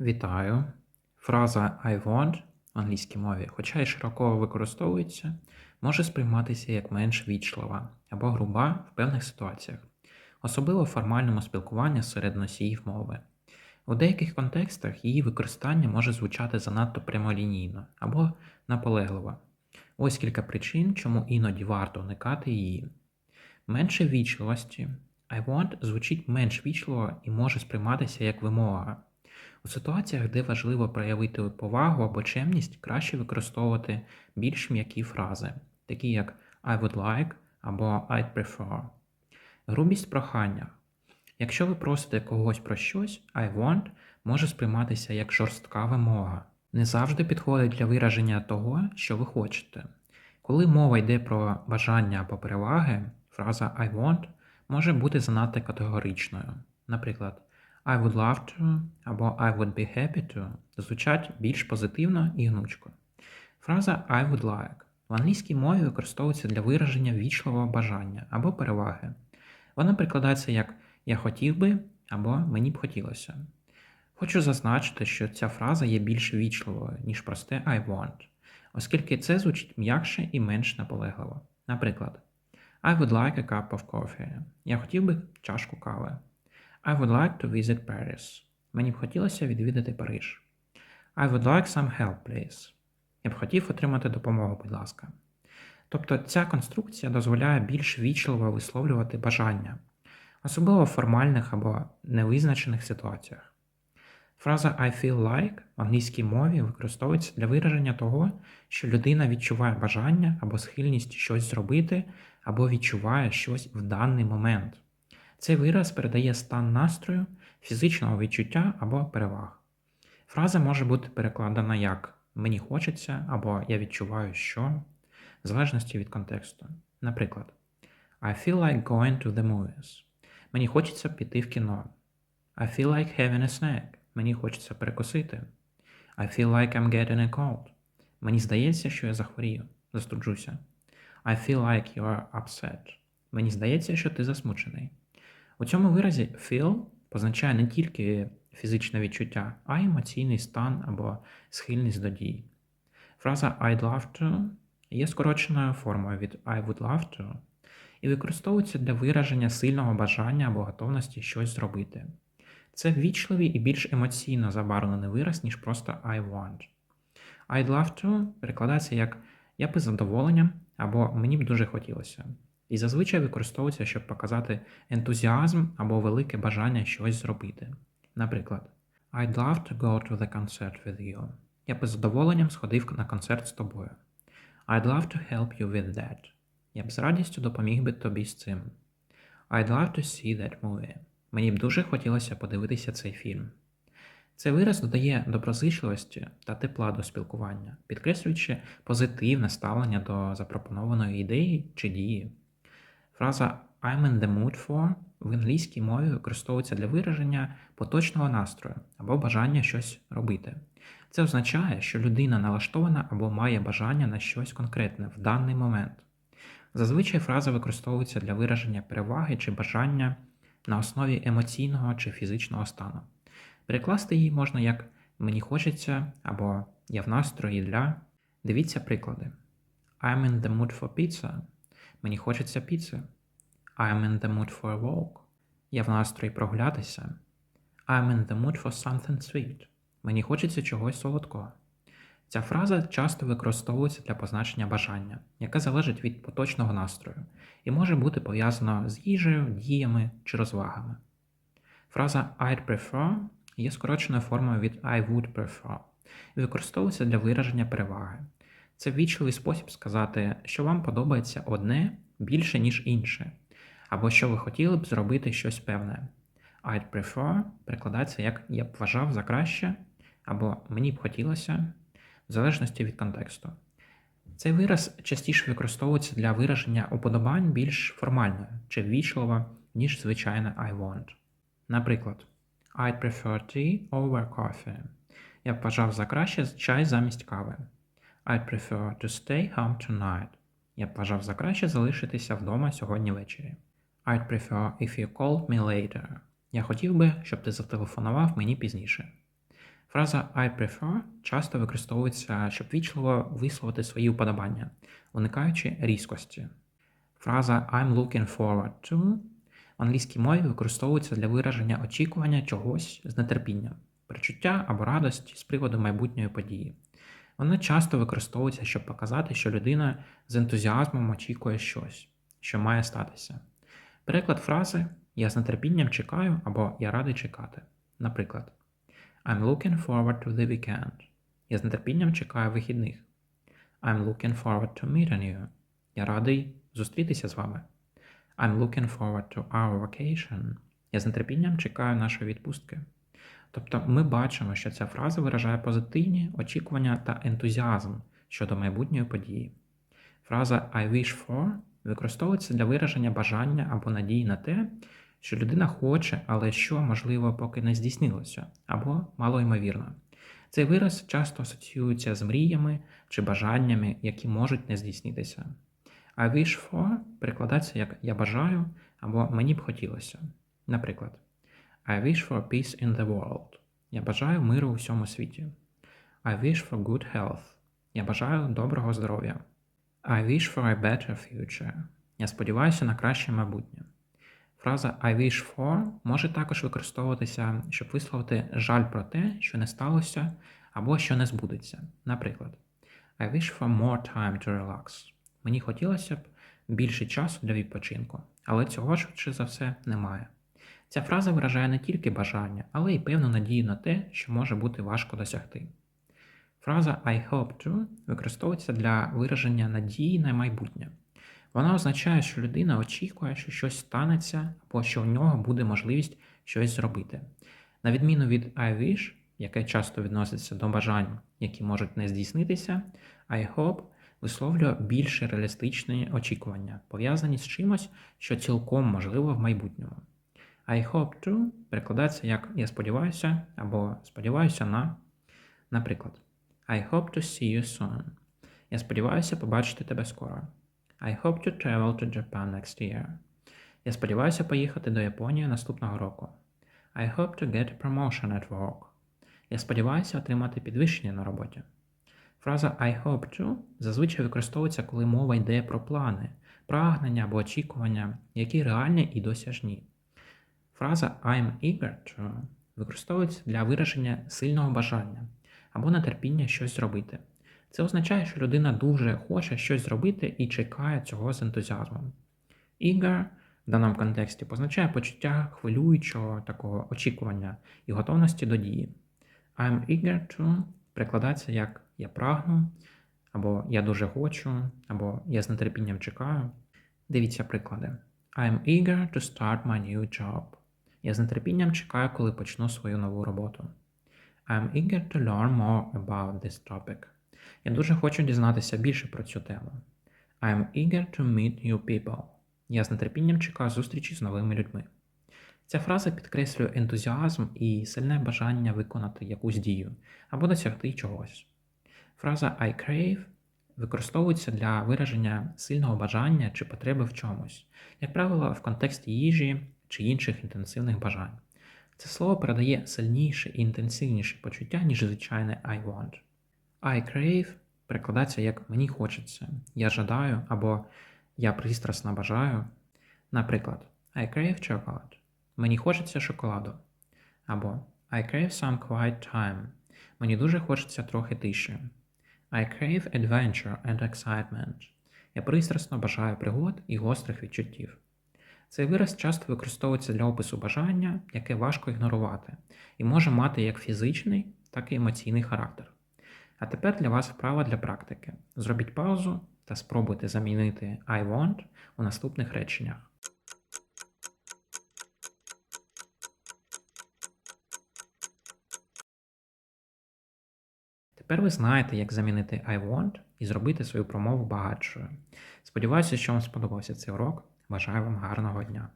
Вітаю. Фраза I want в англійській мові, хоча й широко використовується, може сприйматися як менш вічлива або груба в певних ситуаціях, особливо в формальному спілкуванні серед носіїв мови. У деяких контекстах її використання може звучати занадто прямолінійно або наполегливо. Ось кілька причин, чому іноді варто уникати її. Менше вічливості. I want звучить менш вічливо і може сприйматися як вимога. У ситуаціях, де важливо проявити повагу або чемність, краще використовувати більш м'які фрази, такі як I would like або I'd prefer. Грубість в проханнях. Якщо ви просите когось про щось, I want може сприйматися як жорстка вимога. Не завжди підходить для вираження того, що ви хочете. Коли мова йде про бажання або переваги, фраза I want може бути занадто категоричною. Наприклад, I would love to або I would be happy to звучать більш позитивно і гнучко. Фраза I would like в англійській мові використовується для вираження вічливого бажання або переваги. Вона прикладається як Я хотів би або Мені б хотілося. Хочу зазначити, що ця фраза є більш вічливою, ніж просте I want, оскільки це звучить м'якше і менш наполегливо. Наприклад, I would like a cup of coffee. Я хотів би чашку кави. I would like to visit Paris. Мені б хотілося відвідати Париж. I would like some help, please. Я б хотів отримати допомогу, будь ласка. Тобто ця конструкція дозволяє більш вічливо висловлювати бажання, особливо в формальних або невизначених ситуаціях. Фраза I feel like в англійській мові використовується для вираження того, що людина відчуває бажання або схильність щось зробити, або відчуває щось в даний момент. Цей вираз передає стан настрою, фізичного відчуття або переваг. Фраза може бути перекладена як мені хочеться або я відчуваю, що, в залежності від контексту. Наприклад, I feel like going to the movies. Мені хочеться піти в кіно. I feel like having a snack. Мені хочеться перекусити. I feel like I'm getting a cold. Мені здається, що я захворію, застуджуся. I feel like you are upset. Мені здається, що ти засмучений. У цьому виразі feel позначає не тільки фізичне відчуття, а й емоційний стан або схильність до дій. Фраза I'd love to є скороченою формою від I would love to і використовується для вираження сильного бажання або готовності щось зробити. Це ввічливий і більш емоційно забарвлений вираз, ніж просто I want. I'd love to перекладається як я би з задоволенням або мені б дуже хотілося. І зазвичай використовується, щоб показати ентузіазм або велике бажання щось зробити. Наприклад, I'd love to go to the concert with you. Я би з задоволенням сходив на концерт з тобою. I'd love to help you with that. Я б з радістю допоміг би тобі з цим. I'd love to see that movie. Мені б дуже хотілося подивитися цей фільм. Цей вираз додає доброзичливості та тепла до спілкування, підкреслюючи позитивне ставлення до запропонованої ідеї чи дії. Фраза I'm in the mood for в англійській мові використовується для вираження поточного настрою або бажання щось робити. Це означає, що людина налаштована або має бажання на щось конкретне в даний момент. Зазвичай фраза використовується для вираження переваги чи бажання на основі емоційного чи фізичного стану. Перекласти її можна як мені хочеться або я в настрої для. Дивіться приклади. I'm in the mood for pizza. Мені хочеться піци. I'm in the mood for a walk. Я в настрої прогулятися. I'm in the mood for something sweet. Мені хочеться чогось солодкого. Ця фраза часто використовується для позначення бажання, яке залежить від поточного настрою, і може бути пов'язана з їжею, діями чи розвагами. Фраза I'd prefer є скороченою формою від I would prefer і використовується для вираження переваги. Це ввічливий спосіб сказати, що вам подобається одне більше, ніж інше, або що ви хотіли б зробити щось певне. I'd prefer перекладається як я б вважав за краще, або мені б хотілося, в залежності від контексту. Цей вираз частіше використовується для вираження уподобань більш формально чи ввічливо, ніж звичайне I want. Наприклад, I'd prefer tea over coffee. Я б вважав за краще чай замість кави. I'd prefer to stay home tonight. Я б вважав за краще залишитися вдома сьогодні ввечері. I'd prefer if you called me later. Я хотів би, щоб ти зателефонував мені пізніше. Фраза I prefer часто використовується, щоб вічливо висловити свої вподобання, уникаючи різкості. Фраза I'm looking forward to в англійській мові використовується для вираження очікування чогось з нетерпінням, перечуття або радості з приводу майбутньої події. Вона часто використовується, щоб показати, що людина з ентузіазмом очікує щось, що має статися. Переклад фрази Я з нетерпінням чекаю або Я радий чекати. Наприклад, I'm looking forward to the weekend. Я з нетерпінням чекаю вихідних. I'm looking forward to meeting you. Я радий зустрітися з вами. I'm looking forward to our vacation. Я з нетерпінням чекаю нашої відпустки. Тобто ми бачимо, що ця фраза виражає позитивні очікування та ентузіазм щодо майбутньої події. Фраза I wish for використовується для вираження бажання або надії на те, що людина хоче, але що, можливо, поки не здійснилося, або малоймовірно. Цей вираз часто асоціюється з мріями чи бажаннями, які можуть не здійснитися. I wish for перекладається як я бажаю або мені б хотілося. Наприклад, I wish for peace in the world. Я бажаю миру у всьому світі. I wish for good health. Я бажаю доброго здоров'я. I wish for a better future. Я сподіваюся на краще майбутнє. Фраза I wish for може також використовуватися, щоб висловити жаль про те, що не сталося або що не збудеться. Наприклад, I wish for more time to relax. Мені хотілося б більше часу для відпочинку, але цього швидше за все немає. Ця фраза виражає не тільки бажання, але й певну надію на те, що може бути важко досягти. Фраза I hope to використовується для вираження надії на майбутнє. Вона означає, що людина очікує, що щось станеться, або що в нього буде можливість щось зробити. На відміну від I wish, яке часто відноситься до бажань, які можуть не здійснитися, I hope висловлює більш реалістичні очікування, пов'язані з чимось, що цілком можливо в майбутньому. I hope to перекладається як Я сподіваюся або сподіваюся на. Наприклад, I hope to see you soon. Я сподіваюся побачити тебе скоро. I hope to travel to Japan next year. Я сподіваюся поїхати до Японії наступного року. I hope to get a promotion at work. Я сподіваюся отримати підвищення на роботі. Фраза I hope to зазвичай використовується, коли мова йде про плани, прагнення або очікування, які реальні і досяжні. Фраза I'm eager to використовується для вираження сильного бажання або нетерпіння щось зробити. Це означає, що людина дуже хоче щось зробити і чекає цього з ентузіазмом. Eager в даному контексті позначає почуття хвилюючого такого очікування і готовності до дії. I'm eager to перекладається як я прагну, або я дуже хочу, або я з нетерпінням чекаю. Дивіться приклади. I'm eager to start my new job. Я з нетерпінням чекаю, коли почну свою нову роботу. I'm eager to learn more about this topic. Я дуже хочу дізнатися більше про цю тему. I'm eager to meet new people. Я з нетерпінням чекаю зустрічі з новими людьми. Ця фраза підкреслює ентузіазм і сильне бажання виконати якусь дію або досягти чогось. Фраза I crave використовується для вираження сильного бажання чи потреби в чомусь, як правило, в контексті їжі чи інших інтенсивних бажань. Це слово передає сильніше і інтенсивніше почуття, ніж звичайне I want. I crave перекладається як мені хочеться, я жадаю або я пристрасно бажаю. Наприклад, I crave chocolate. Мені хочеться шоколаду. Або I crave some quiet time. Мені дуже хочеться трохи тиші. I crave adventure and excitement. Я пристрасно бажаю пригод і гострих відчуттів. Цей вираз часто використовується для опису бажання, яке важко ігнорувати, і може мати як фізичний, так і емоційний характер. А тепер для вас вправа для практики. Зробіть паузу та спробуйте замінити I want у наступних реченнях. Тепер ви знаєте, як замінити I want і зробити свою промову багатшою. Сподіваюся, що вам сподобався цей урок. Бажаю вам гарного дня!